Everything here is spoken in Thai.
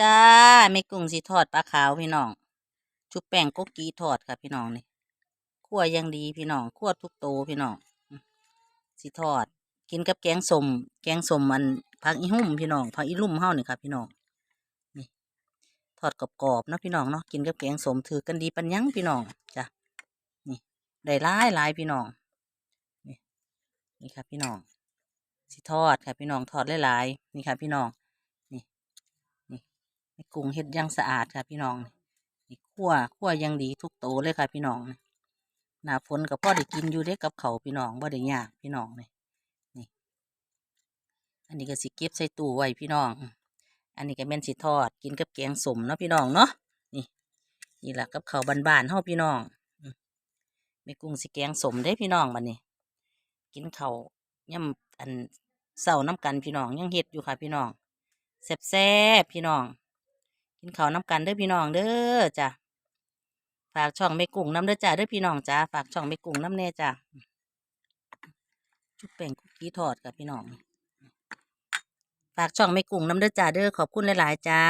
จ้าไม่กุ้งสิทอดปลาขาวพี่น้อง ชุบแป้งโกกีทอดค่ะพี่น้องนี่คั่วยังดีพี่น้องคั่วทุกโตพี่น้องสิทอด กินกับแกงสมแกงสมมันผักอีหุ่มพี่น้องผักอีลุ่มเฮานี่ค่ะพี่น้องนี่ทอดกรอบๆเนาะพี่น้องเนาะกินกับแกงสมถือกันดีปันยังพี่น้องจ้ะนี่ได้หลายหลายพี่น้องนี่นี่ค่ะพี่น้องสิทอดค่ะพี่น้องทอดหลายๆนี่ค่ะพี่น้อง กุ้งเฮ็ดยังสะอาดค่ะพี่น้องนี่คั่วคั่วยังดีทุกโตเลยค่ะพี่น้องหน้าฝนก็พอได้กินอยู่เด้กับเขาพี่น้องบ่ได้ยากพี่น้องนี่นี่ อันนี้ก็สิเก็บใส่ตู้ไว้พี่น้อง อันนี้ก็แม่นสิทอด กินกับแกงสมเนาะพี่น้องเนาะนี่นี่แหละกับเขาบานๆเฮาพี่น้องมแม่กุ้งสิแกงสมได้พี่น้องบัดนี้ กินเขาย่ำอันเศร้าน้ำกันพี่น้องยังเฮ็ดอยู่ค่ะพี่น้องแซ่บๆพี่น้อง กินข้าวน้ำกันเด้อพี่น้องเด้อจ้ะฝากช่องไม่กุ้งน้ำเด้อจ้าเด้อพี่น้องจ้าฝากช่องไม่กุ้งน้ำแน่จ้ะชุบแป้งคุกกี้ทอดกับพี่น้องฝากช่องไม่กุ้งน้ำเด้อจ้าเด้อขอบคุณหลาย ๆ จ้า